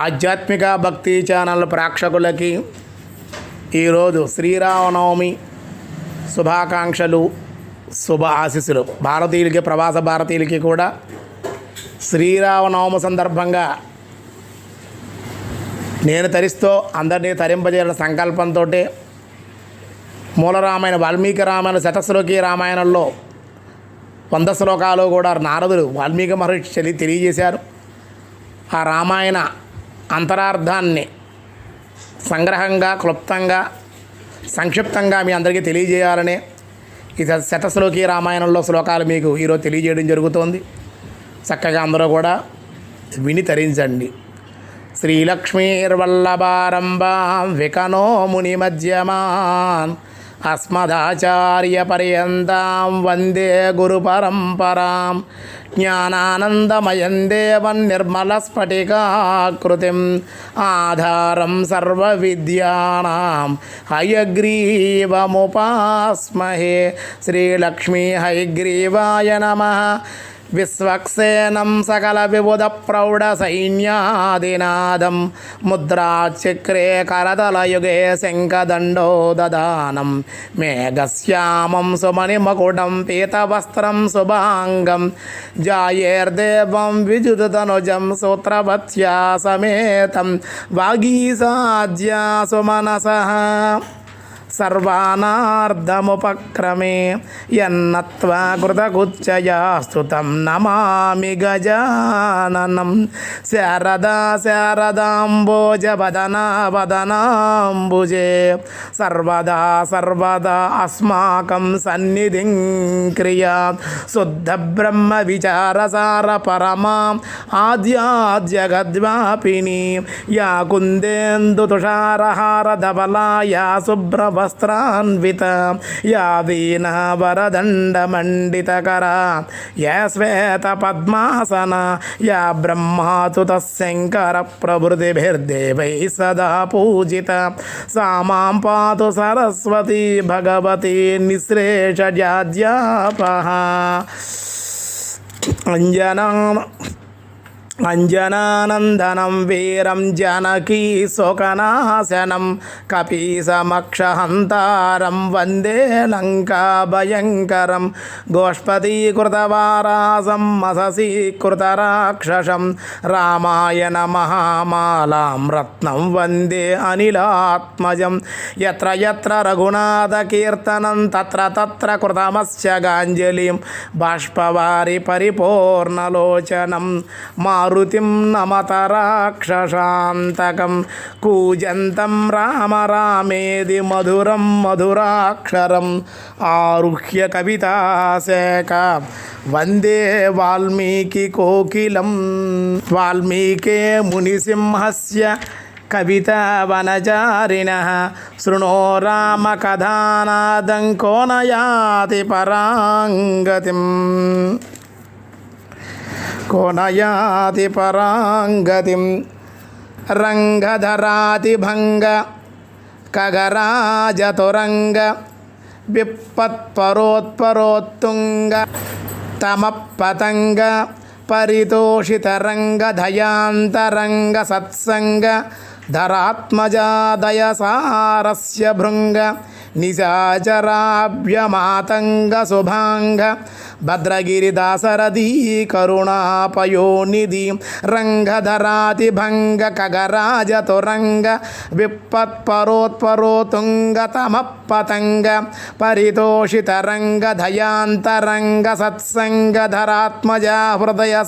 ఆధ్యాత్మిక భక్తి ఛానల్ ప్రేక్షకులకి ఈరోజు శ్రీరామనవమి శుభాకాంక్షలు శుభ ఆశీస్సులు. భారతీయులకి ప్రవాస భారతీయులకి కూడా శ్రీరామనవమి సందర్భంగా నేను తరిస్తూ అందరినీ తరింపజేయాల సంకల్పంతో మూలరామాయణ వాల్మీకి రామాయణ శతశ్లోకి రామాయణంలో వంద శ్లోకాలు కూడా నారదుడు వాల్మీకి మహర్షి తెలియజేశారు. ఆ రామాయణ అంతరార్థాన్ని సంగ్రహంగా క్లుప్తంగా సంక్షిప్తంగా మీ అందరికీ తెలియజేయాలని ఈ శతశ్లోకి రామాయణంలో శ్లోకాలు మీకు ఈరోజు తెలియజేయడం జరుగుతోంది. చక్కగా అందరూ కూడా విని తరించండి. శ్రీలక్ష్మీర్వల్లభారంభాం వికనో ముని మధ్యమాన్ అస్మదాచార్యపర్యంతాం వందే గురు పరంపరాం జ్ఞానానందమయం దేవం నిర్మలస్ఫటికాకృతిం ఆధారం సర్వవిద్యానాం హయగ్రీవముపాస్మహే శ్రీలక్ష్మీ హయగ్రీవాయ నమః విశ్వక్సేనం సకల విబుధ ప్రౌఢ సైన్యాదినాదం ముద్రాచక్రే కరతలయుగే శంఖదండో దదానం మేఘశ్యామం సుమణిమకుటం పీతవస్త్రం శుభాంగం జాయేర్దేవం విజుతనుజం సూత్రవత్యా సమేతం వాగీసాధ్యా సుమనసః సర్వానార్ధముపక్రమే యన్నత్వా నమామి గజాననం. శారదా శారదాంబోజ వదనా వదనాంబుజే. సర్వదా సర్వదా అస్మాకం సన్నిధిం క్రియా. శుద్ధ బ్రహ్మ విచారసార పరమా ఆద్యాద్యగద్వాపిని. యా కుందేందు తుషారహార ధవలా యా సుబ్రవ వస్త్రాన్విత వీణా వరదండమండితకర యా శ్వేత పద్మాసన యా బ్రహ్మాతుత శంకర ప్రభృతిభిర్దేవై సదా పూజిత సా మాం పాతు సరస్వతి భగవతి నిశ్రేష నిశ్రేషజాద్యాపహ అంజనా అంజనానందనం వీరం జనకీ శోకనాశనం కపీసమక్షహంతారం వందే లంకాభయంకరం గోష్పదీకృతవారాసం మససీకృతరాక్షసం రామాయణ మహామాలాం రత్నం వందే అనిలాత్మజం ఎత్ర ఎత్ర రఘునాథకీర్తనం తత్ర తత్ర కృతమస్య గాంజలిం బాష్పవారి मारुति नमतराक्षसान्तकं कूजन्तं राम रामेदि मधुरं मधुराक्षर आरुह्य कविता सेका। वंदे वाल्मीकिकोकिलं वाल्मीके मुनिसिंहस्य कवितावनचारिणः। शृणो रामकथानादङ्को न याति पराङ्गतिम्। కోనయాతి పరాంగతిం రంగధరాతిభంగ కగరాజతురంగ విప్పత్పరోత్పరోత్తుంగ తమపతంగ పరితోషితరంగధయాంతరంగ సత్సంగ ధరాత్మజాదయ సారస్య భృంగ నిశాచరాభ్యమాతంగ శుభాంగ భద్రగిరిదాసరథీ కరుణాపయోనిధి రంగధరాతిభంగ కగరాజతురంగ విప్పత్పరోత్పరోతుంగ తమపతంగ పరితోషితరంగధయాంతరంగ సత్సంగధరాత్మజా హృదయ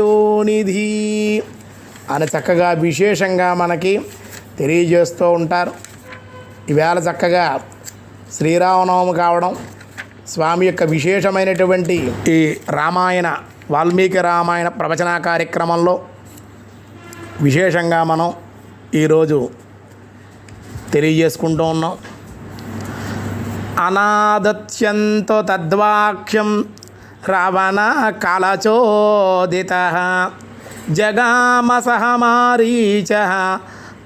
సారస్య అని చక్కగా విశేషంగా మనకి తెలియజేస్తూ ఉంటారు. ఈవేళ చక్కగా శ్రీరామనవమి కావడం స్వామి యొక్క విశేషమైనటువంటి ఈ రామాయణ వాల్మీకి రామాయణ ప్రవచన కార్యక్రమంలో విశేషంగా మనం ఈరోజు తెలియజేసుకుంటూ ఉన్నాం. అనాదత్యంతో తద్వాక్యం రావణ కాలచోదిత జగామసహమారీచ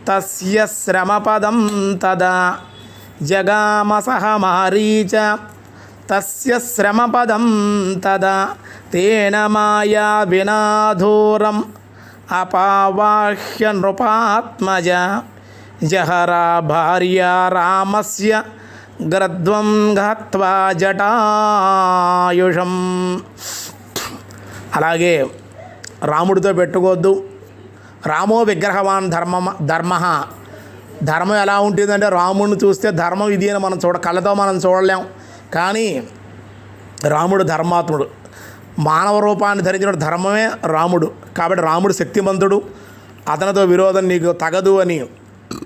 తస్య శ్రమపదం తదా జగామసహమారీచ తస్య శ్రమపదం తదా తేన మాయా వినాధూరం అపావాహ్య నృపాత్మజ జహరా భార్య రామస్య గ్రద్వం గత్వా జటాయుషం అలాగే రాముడితో పెట్టుకోవద్దు. రామో విగ్రహవాన్ ధర్మ ధర్మ ధర్మం ఎలా ఉంటుందంటే రాముడిని చూస్తే ధర్మం ఇది అని మనం చూడ కళ్ళతో మనం చూడలేం. కానీ రాముడు ధర్మాత్ముడు. మానవ రూపాన్ని ధరించిన ధర్మమే రాముడు. కాబట్టి రాముడు శక్తిమంతుడు. అతనితో విరోధం నీకు తగదు అని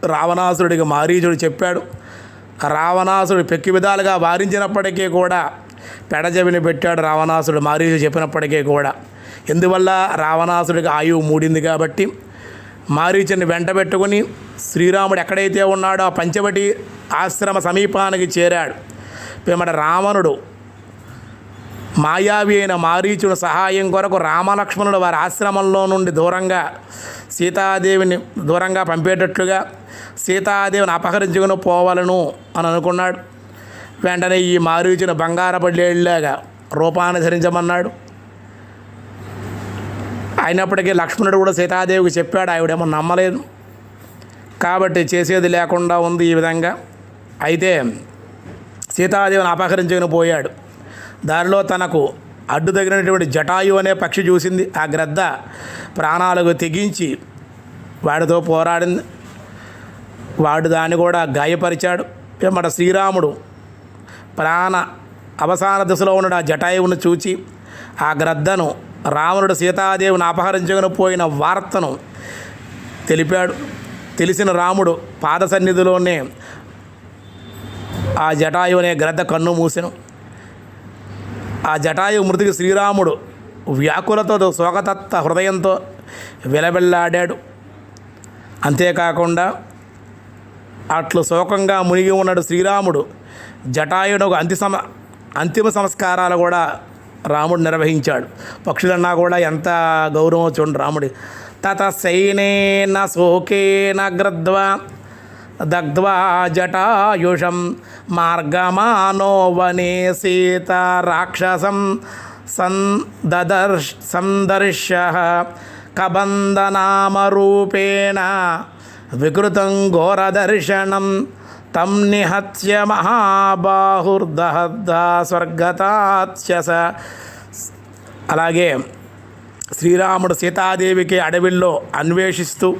రావణాసురుడికి మారీచుడు చెప్పాడు. రావణాసుడు పెక్కి విధాలుగా వారించినప్పటికీ కూడా పెడజవిని పెట్టాడు రావణాసుడు మారీచు చెప్పినప్పటికీ కూడా. ఎందువల్ల రావణాసుడికి ఆయువు మూడింది కాబట్టి మారీచుని వెంట పెట్టుకుని శ్రీరాముడు ఎక్కడైతే ఉన్నాడో ఆ పంచవటి ఆశ్రమ సమీపానికి చేరాడు. పిమ్మట రావణుడు మాయావి అయిన మారీచుని సహాయం కొరకు రామలక్ష్మణుడు వారి ఆశ్రమంలో నుండి దూరంగా సీతాదేవిని దూరంగా పంపేటట్లుగా సీతాదేవిని అపహరించుకుని పోవాలను అని అనుకున్నాడు. వెంటనే ఈ మారీచిన బంగారపడేళ్ళలాగా రూపాన్ని ధరించమన్నాడు. అయినప్పటికీ లక్ష్మణుడు కూడా సీతాదేవికి చెప్పాడు ఆవిడేమో నమ్మలేదు. కాబట్టి చేసేది లేకుండా ఉంది ఈ విధంగా. అయితే సీతాదేవిని అపహరించుకుని పోయాడు. దారిలో తనకు అడ్డు తగినటువంటి జటాయు అనే పక్షి చూసింది. ఆ గ్రద్ద ప్రాణాలకు తెగించి వాడితో పోరాడింది. వాడు దాన్ని కూడా గాయపరిచాడు. మన శ్రీరాముడు ప్రాణ అవసాన దశలో ఉన్న ఆ జటాయువును చూచి ఆ గ్రద్దను రావణుడు సీతాదేవిని అపహరించుకుని పోయిన వార్తను తెలిపాడు. తెలిసిన రాముడు పాద సన్నిధిలోనే ఆ జటాయు అనే గ్రద్ద కన్ను మూసెను. ఆ జటాయు మృతికి శ్రీరాముడు వ్యాకులతో శోకతత్త హృదయంతో విలబెల్లాడాడు అంతేకాకుండా అట్లు శోకంగా మునిగి ఉన్నాడు శ్రీరాముడు. జటాయుడు అంతి సమ అంతిమ సంస్కారాలు కూడా రాముడు నిర్వహించాడు. పక్షులన్నా కూడా ఎంత గౌరవం చూడండి రాముడి. తత సైనేన శోకేన గ్రద్వ దగ్ధ్వా జటాయుషం మార్గమానో వనే సీత రాక్షసం సందర్శ సందర్శ కబంధనామరూపేణ వికృతం ఘోరదర్శనం తం నిహత్య మహాబాహుర్దహద్దా స్వర్గతాత్యస అలాగే శ్రీరాముడు సీతాదేవికి అడవిల్లో అన్వేషిస్తూ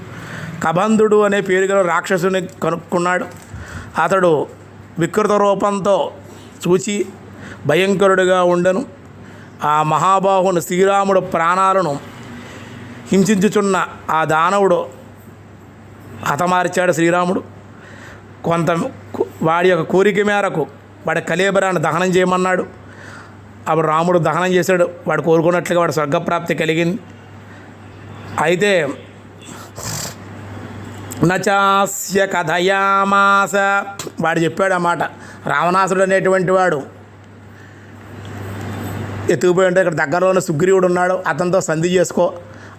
కబంధుడు అనే పేరు గల రాక్షసుని కనుక్కున్నాడు. అతడు వికృత రూపంతో చూచి భయంకరుడుగా ఉండను. ఆ మహాబాహుని శ్రీరాముడు ప్రాణాలను హింసించుచున్న ఆ దానవుడు హతమార్చాడు శ్రీరాముడు. కొంత వాడి యొక్క కోరిక మేరకు వాడి కలేబరాన్ని దహనం చేయమన్నాడు. అప్పుడు రాముడు దహనం చేశాడు. వాడు కోరుకున్నట్లుగా వాడు స్వర్గప్రాప్తి కలిగింది. అయితే నచాస్య కథయామాస వాడు చెప్పాడు అన్నమాట రావణాసుడు అనేటువంటి వాడు ఎత్తుకుపోయి ఉంటే ఇక్కడ దగ్గరలోనే సుగ్రీవుడు ఉన్నాడు. అతనితో సంధి చేసుకో.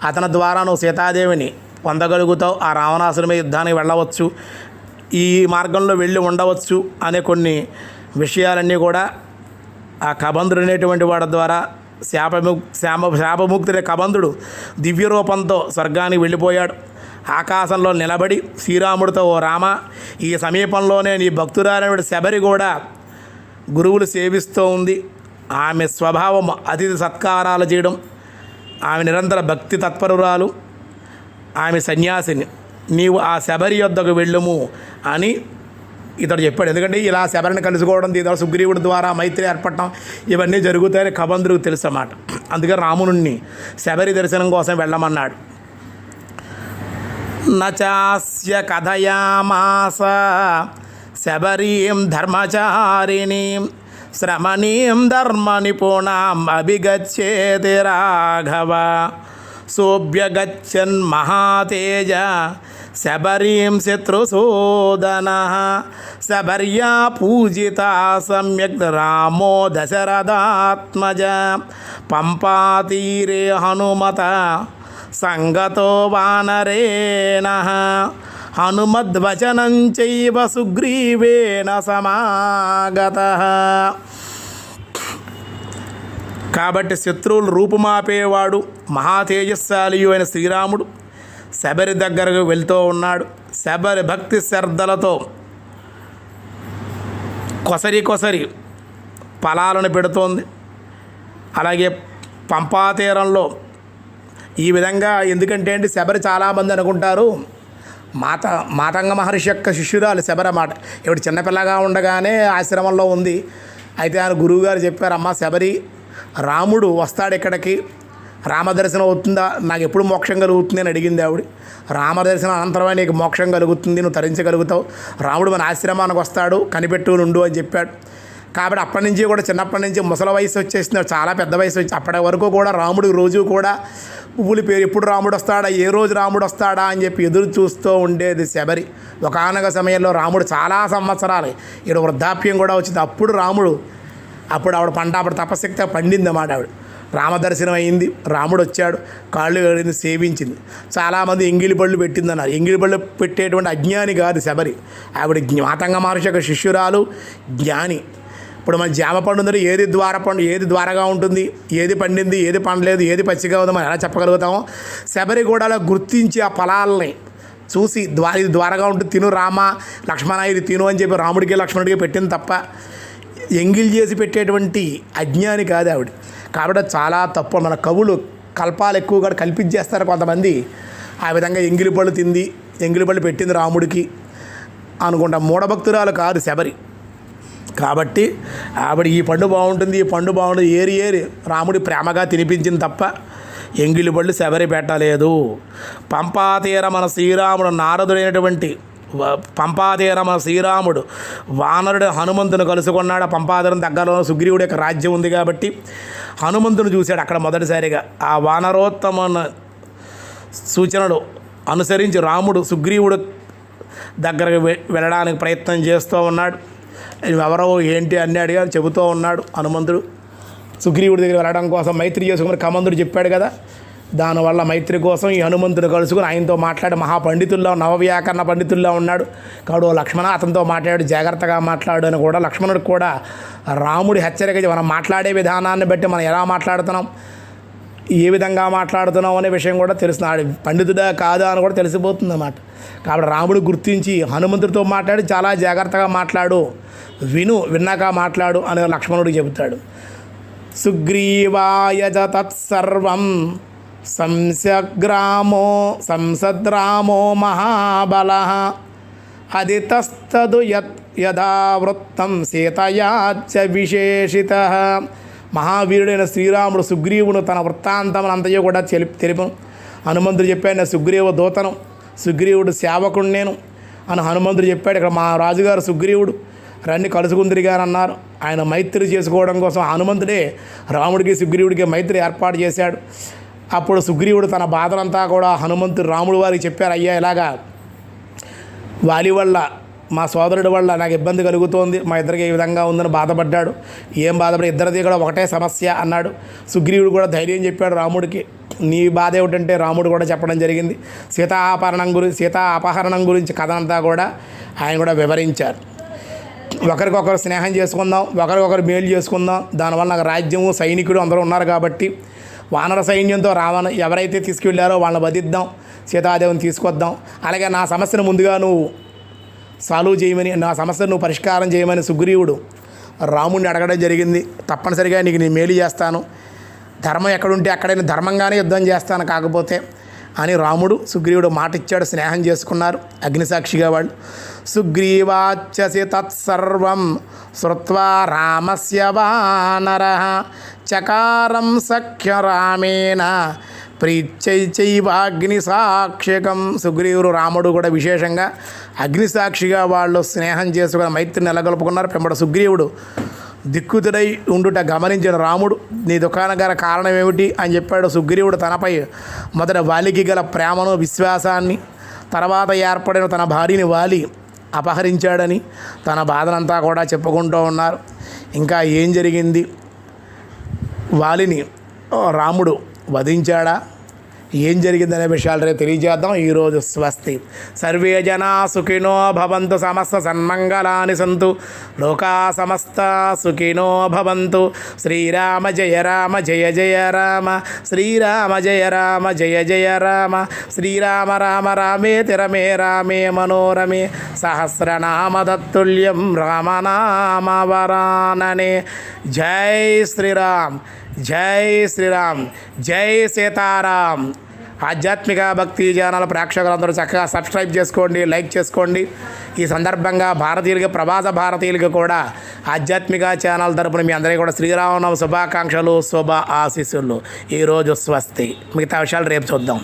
అతని ద్వారా నువ్వు సీతాదేవిని పొందగలుగుతావు ఆ రావణాసురమే యుద్ధానికి వెళ్ళవచ్చు ఈ మార్గంలో వెళ్ళి ఉండవచ్చు అనే కొన్ని విషయాలన్నీ కూడా ఆ కబంధుడు అనేటువంటి వాడి ద్వారా శాపము శాప శాపముక్తుడే కబంధుడు దివ్య రూపంతో స్వర్గానికి వెళ్ళిపోయాడు. ఆకాశంలో నిలబడి శ్రీరాముడితో ఓ రామ ఈ సమీపంలోనే నీ భక్తురాలైన శబరి కూడా గురువులు సేవిస్తూ ఉంది. ఆమె స్వభావం అతిథి సత్కారాలు చేయడం ఆమె నిరంతర భక్తి తత్పరురాలు. ఆమె సన్యాసిని నీవు ఆ శబరి యొద్దకు వెళ్ళుము అని ఇతడు చెప్పాడు. ఎందుకంటే ఇలా శబరిని కలుసుకోవడం దీని ద్వారా సుగ్రీవుడి ద్వారా మైత్రి ఏర్పడటం ఇవన్నీ జరుగుతాయని కబంధుడికి తెలుసు అన్నమాట. అందుకే రామునుణ్ణి శబరి దర్శనం కోసం వెళ్ళమన్నాడు. నచాస్య కథయామాస శబరీం ధర్మచారిణీం శ్రమణీం ధర్మ నిపుణాం అభిగచ్చేది రాఘవ सोभ्यगछन महातेज। शबरी शत्रुशोदन शबरिया पूजिता सम्यग् रामो दशरथात्मज। पंपातीरे हनुमता संगत वानरेणः। हनुमद्वचन चैव सुग्रीवेण समागतः। కాబట్టి శత్రువులు రూపుమాపేవాడు మహాతేజస్శాలి అయిన శ్రీరాముడు. శబరి దగ్గరకు వెళ్తూ ఉన్నాడు. శబరి భక్తి శ్రద్ధలతో కొసరి కొసరి ఫలాలను పెడుతోంది. అలాగే పంపాతీరంలో ఈ విధంగా ఎందుకంటే అండి శబరి చాలామంది అనుకుంటారు మాత మాతంగ మహర్షి యొక్క శిష్యురాలు శబరి మాట ఇప్పుడు చిన్నపిల్లగా ఉండగానే ఆశ్రమంలో ఉంది. అయితే ఆయన గురువుగారు చెప్పారు అమ్మ శబరి రాముడు వస్తాడు ఇక్కడికి రామదర్శనం అవుతుందా? నాకు ఎప్పుడు మోక్షం కలుగుతుంది అని అడిగింది ఆవిడ. రామదర్శనం అనంతరమే నీకు మోక్షం కలుగుతుంది నువ్వు తరించగలుగుతావు. రాముడు మన ఆశ్రమానికి వస్తాడు కనిపెట్టు నుండు అని చెప్పాడు. కాబట్టి అప్పటి నుంచి కూడా చిన్నప్పటి నుంచి ముసల వయసు వచ్చేసింది. చాలా పెద్ద వయసు వచ్చి అప్పటి వరకు కూడా రాముడు రోజు కూడా పువ్వుల పేరు ఎప్పుడు రాముడు వస్తాడా ఏ రోజు రాముడు వస్తాడా అని చెప్పి ఎదురు చూస్తూ ఉండేది శబరి. ఒకనొక సమయంలో రాముడు చాలా సంవత్సరాలు ఇక్కడ వృద్ధాప్యం కూడా వచ్చింది. అప్పుడు రాముడు అప్పుడు ఆవిడ పంట అప్పుడు తపశక్తి పండింది అన్నమాట ఆవిడ. రామదర్శనం అయింది రాముడు వచ్చాడు కాళ్ళు కడిగింది సేవించింది. చాలామంది ఎంగిలి బళ్ళు పెట్టిందన్నారు. ఎంగిలి బళ్ళు పెట్టేటువంటి అజ్ఞాని కాదు శబరి. ఆవిడ జ్ఞ- మాతంగ మహర్షి యొక్క శిష్యురాలు జ్ఞాని. ఇప్పుడు మన జామ పండు ఉందంటే ఏది ద్వార పండు ఏది ద్వారగా ఉంటుంది ఏది పండింది ఏది పండలేదు ఏది పచ్చిగా ఉందో మనం ఎలా చెప్పగలుగుతామో? శబరి కూడా అలా గుర్తించి ఆ ఫలాలని చూసి ద్వా ఇది ద్వారగా ఉంటుంది తిను రామ లక్ష్మణ ఇది తిను అని చెప్పి రాముడికి లక్ష్మణుడికి పెట్టింది తప్ప ఎంగిల్ చేసి పెట్టేటువంటి అజ్ఞాని కాదు ఆవిడ. కాబట్టి చాలా తప్పు. మన కవులు కల్పాలు ఎక్కువగా కల్పించేస్తారు కొంతమంది. ఆ విధంగా ఎంగిలి పళ్ళు తింది ఎంగిలి పళ్ళు పెట్టింది రాముడికి అనుకుంటా. మూఢభక్తురాలు కాదు శబరి. కాబట్టి ఆవిడ ఈ పండు బాగుంటుంది ఈ పండు బాగుంటుంది ఏరి ఏరి రాముడి ప్రేమగా తినిపించింది తప్ప ఎంగిలి పళ్ళు శబరి పెట్టలేదు. పంపాతీర మన శ్రీరాముడు నారదుడైనటువంటి వ- మన శ్రీరాముడు. వానరుడు హనుమంతుని కలుసుకున్నాడు. ఆ దగ్గరలో సుగ్రీవుడి యొక్క రాజ్యం ఉంది కాబట్టి హనుమంతుని చూశాడు అక్కడ మొదటిసారిగా. ఆ వానరోత్తమ సూచనలు అనుసరించి రాముడు సుగ్రీవుడు దగ్గరకు వె- వెళ్ళడానికి ప్రయత్నం చేస్తూ ఉన్నాడు. ఎవరో ఏంటి అన్ని అడిగారు చెబుతూ ఉన్నాడు హనుమంతుడు. సుగ్రీవుడి దగ్గర వెళ్ళడం కోసం మైత్రి చేసుకుని కమందుడు చెప్పాడు కదా. దానివల్ల మైత్రి కోసం ఈ హనుమంతుడు కలుసుకుని ఆయనతో మాట్లాడి మహాపండితుల్లో నవవ్యాకరణ పండితుల్లో ఉన్నాడు. కాడు ఓ లక్ష్మణ అతనితో మాట్లాడు జాగ్రత్తగా మాట్లాడు అని కూడా లక్ష్మణుడు కూడా రాముడి హెచ్చరిక మనం మాట్లాడే విధానాన్ని బట్టి మనం ఎలా మాట్లాడుతున్నాం ఏ విధంగా మాట్లాడుతున్నాం అనే విషయం కూడా తెలుస్తున్నాడు పండితుడా కాదా అని కూడా తెలిసిపోతుంది అన్నమాట. కాబట్టి రాముడు గుర్తించి హనుమంతుడితో మాట్లాడి చాలా జాగ్రత్తగా మాట్లాడు విను విన్నాక మాట్లాడు అని లక్ష్మణుడికి చెబుతాడు. సుగ్రీవాయ తత్సర్వం సంసగ్రామో సంసద్రామో మహాబల అదితస్తదు యత్ యథా వృత్తం సీతయాచ విశేషిత మహావీరుడైన శ్రీరాముడు సుగ్రీవును తన వృత్తాంతం అంతయో కూడా తెలి తెలిపను హనుమంతుడు చెప్పాడు సుగ్రీవ దూతను సుగ్రీవుడు సేవకుడు నేను అని హనుమంతుడు చెప్పాడు. ఇక్కడ మా రాజుగారు సుగ్రీవుడు రండి కలుసుకుందిరిగారు అన్నారు. ఆయన మైత్రి చేసుకోవడం కోసం హనుమంతుడే రాముడికి సుగ్రీవుడికి మైత్రి ఏర్పాటు చేశాడు. అప్పుడు సుగ్రీవుడు తన బాధలంతా కూడా హనుమంతుడు రాముడు వారికి చెప్పారు అయ్యా ఇలాగా వాలి వల్ల మా సోదరుడి వల్ల నాకు ఇబ్బంది కలుగుతోంది మా ఇద్దరికి ఈ విధంగా ఉందని బాధపడ్డాడు. ఏం బాధపడి ఇద్దరిది కూడా ఒకటే సమస్య అన్నాడు. సుగ్రీవుడు కూడా ధైర్యం చెప్పాడు రాముడికి. నీ బాధ ఏమిటంటే రాముడు కూడా చెప్పడం జరిగింది. సీతా అపహరణం గురించి సీతా అపహరణం గురించి కథ అంతా కూడా ఆయన కూడా వివరించారు. ఒకరికొకరు స్నేహం చేసుకుందాం ఒకరికొకరు మేలు చేసుకుందాం. దానివల్ల నాకు రాజ్యము సైనికుడు అందరూ ఉన్నారు కాబట్టి వానర సైన్యంతో రావణ ఎవరైతే తీసుకెళ్ళారో వాళ్ళని వధిద్దాం సీతాదేవిని తీసుకొద్దాం. అలాగే నా సమస్యను ముందుగా నువ్వు సాల్వ్ చేయమని నా సమస్యను నువ్వు పరిష్కారం చేయమని సుగ్రీవుడు రాముడిని అడగడం జరిగింది. తప్పనిసరిగా నీకు నేను మేలు చేస్తాను. ధర్మం ఎక్కడుంటే అక్కడైనా ధర్మంగానే యుద్ధం చేస్తాను. కాకపోతే అని రాముడు సుగ్రీవుడు మాట ఇచ్చాడు స్నేహం చేసుకున్నారు. అగ్నిసాక్షిగా వాళ్ళు సుగ్రీవాచ్చసి తత్సర్వం శ్రుత్వా రామస్య వానర చకారం సఖ్య రామేణ ప్రీచైచైవాగ్ని సాక్షికం సుగ్రీవుడు రాముడు కూడా విశేషంగా అగ్నిసాక్షిగా వాళ్ళు స్నేహం చేసుకుని మైత్రి నెలగొల్పుకున్నారు. పెంబడ సుగ్రీవుడు దిక్కుతుడై ఉండుట గమనించిన రాముడు నీ దుకాణం గల కారణం ఏమిటి? అని చెప్పాడు సుగ్రీవుడు తనపై మొదట వాలికి గల ప్రేమను విశ్వాసాన్ని తర్వాత ఏర్పడిన తన భార్యని వాలి అపహరించాడని తన బాధనంతా కూడా చెప్పుకుంటూ ఉన్నారు. ఇంకా ఏం జరిగింది? వాలిని రాముడు వధించాడా? ఏం జరిగిందనే విషయాలు రేపు తెలియజేద్దాం. ఈరోజు స్వస్తి. సర్వే జనా సుఖినో భవంతు సమస్త సన్మంగళాని సంతు. లోకా సమస్త సుఖినో భవంతు. శ్రీరామ జయ రామ జయ జయ రామ. శ్రీరామ జయ రామ జయ జయ రామ. శ్రీరామ రామ రామే తిరమే రామే మనోరమే. సహస్రనామ సహస్రనామదత్తుల్యం రామనామవరాననే. జై శ్రీరామ్. జై శ్రీరామ్ జై సీతారాం ఆధ్యాత్మిక భక్తి ఛానల్ ప్రేక్షకులందరూ చక్కగా సబ్స్క్రైబ్ చేసుకోండి లైక్ చేసుకోండి. ఈ సందర్భంగా భారతీయులకి ప్రవాస భారతీయులకి కూడా ఆధ్యాత్మిక ఛానల్ తరపున మీ అందరికీ కూడా శ్రీరామనవ శుభాకాంక్షలు శుభ ఆశీస్సులు. ఈరోజు స్వస్తి. మిగతా విషయాలు రేపు చూద్దాం.